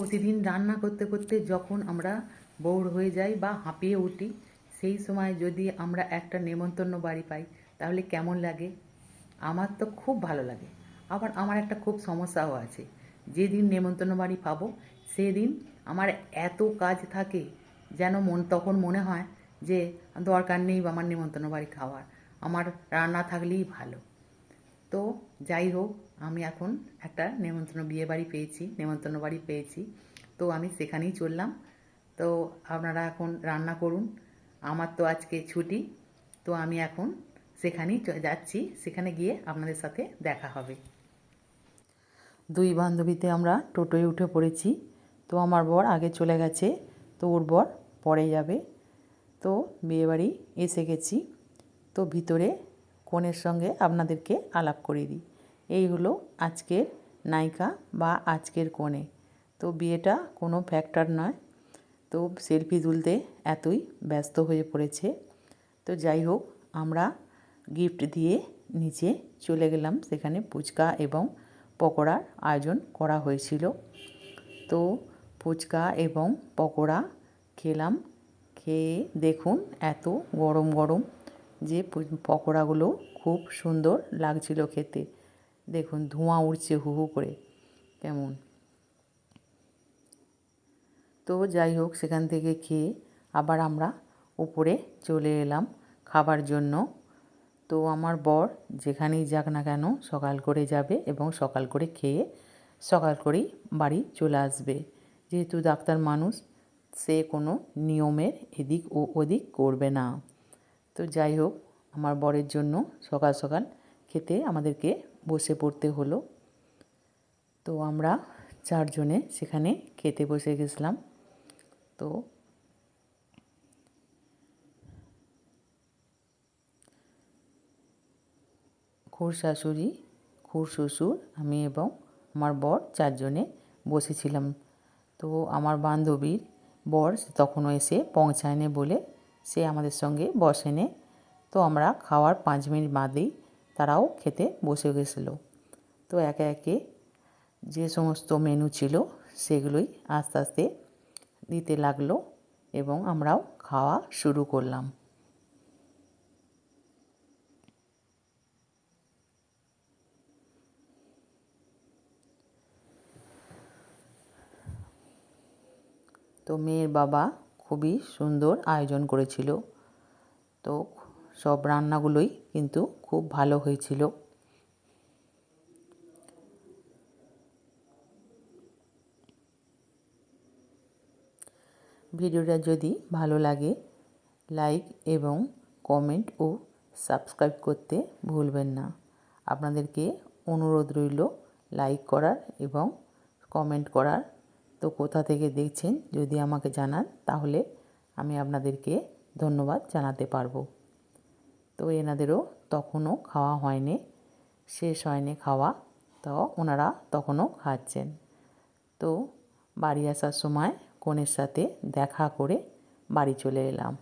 প্রতিদিন রান্না করতে করতে যখন আমরা বোর হয়ে যাই বা হাঁপিয়ে উঠি, সেই সময় যদি আমরা একটা নেমন্তন্ন বাড়ি পাই, তাহলে কেমন লাগে? আমার তো খুব ভালো লাগে। আবার আমার একটা খুব সমস্যাও আছে। যেদিন নেমন্তন্ন বাড়ি পাবো, সেদিন আমার এত কাজ থাকে যেন মন, তখন মনে হয় যে দরকার নেই আমার নেমন্তন্ন বাড়ি খাওয়ার। আমার রান্না থাকলেই ভালো। তো যাই হোক, আমি এখন একটা নেমন্তন্ন বিয়ে বাড়ি পেয়েছি, নেমন্তন্ন বাড়ি পেয়েছি। তো আমি সেখানেই চললাম। তো আপনারা এখন রান্না করুন। আমার তো আজকে ছুটি, তো আমি এখন সেখানেই যাচ্ছি। সেখানে গিয়ে আপনাদের সাথে দেখা হবে। দুই বান্ধবীতে আমরা টোটোয় উঠে পড়েছি। তো আমার বর আগে চলে গেছে, তো ওর বর পরে যাবে। তো বিয়েবাড়ি এসে গেছি। তো ভিতরে কনের সঙ্গে আপনাদেরকে আলাপ করে দিই। এই হলো আজকের নায়িকা বা আজকের কনে তো বিয়েটা কোনো ফ্যাক্টর নয়। তো সেলফি তুলতে এতই ব্যস্ত হয়ে পড়েছে। তো যাই হোক, আমরা গিফট দিয়ে নিচে চলে গেলাম। সেখানে ফুচকা এবং পকোড়ার আয়োজন করা হয়েছিল। তো ফুচকা এবং পকোড়া খেলাম। খেয়ে দেখুন এত গরম গরম যে পকোড়াগুলো খুব সুন্দর লাগছিল খেতে। দেখুন, ধোঁয়া উঠছে হু হু করে। কেমন? তো যাই হোক, সেখান থেকে খেয়ে আবার আমরা উপরে চলে এলাম খাবার জন্য। তো আমার বর যেখানেই যাক না কেন সকাল করে যাবে এবং সকাল করে খেয়ে সকাল করেই বাড়ি চলে আসবে। যেহেতু ডাক্তার মানুষ, সে কোনো নিয়মের এদিক ও ওদিক করবে না। তো যাই হোক, আমার বরের জন্য সকাল সকাল খেতে আমাদেরকে বসে পড়তে হলো। তো আমরা চারজনে সেখানে খেতে বসে গেছিলাম। তো খুড় শাশুড়ি খুড় শ্বশুর, আমি এবং আমার বর চারজনে বসেছিলাম। তো আমার বান্ধবীর বর তখনও এসে পৌঁছায়নি বলে সে আমাদের সঙ্গে বসেনি। তো আমরা খাওয়ার পাঁচ মিনিট বাদেই তারাও খেতে বসে গেছিল। তো একে একে যে সমস্ত মেনু ছিল সেগুলোই আস্তে আস্তে দিতে লাগল এবং আমরাও খাওয়া শুরু করলাম। তো মেয়ের বাবা খুবই সুন্দর আয়োজন করেছিল। তো সব রান্নাগুলোই কিন্তু খুব ভালো হয়েছিল। ভিডিওটা যদি ভালো লাগে, লাইক এবং কমেন্ট ও সাবস্ক্রাইব করতে ভুলবেন না। আপনাদেরকে অনুরোধ রইল, লাইক করার এবং কমেন্ট করার। তো কোথা থেকে দেখছেন যদি আমাকে জানান, তাহলে আমি আপনাদেরকে ধন্যবাদ জানাতে পারব। তো এনাদেরও তখনও খাওয়া হয়নি, শেষ হয়নি খাওয়া, তো ওনারা তখনও খাচ্ছেন। তো বাড়ি আসার সময় কনের সাথে দেখা করে বাড়ি চলে এলাম।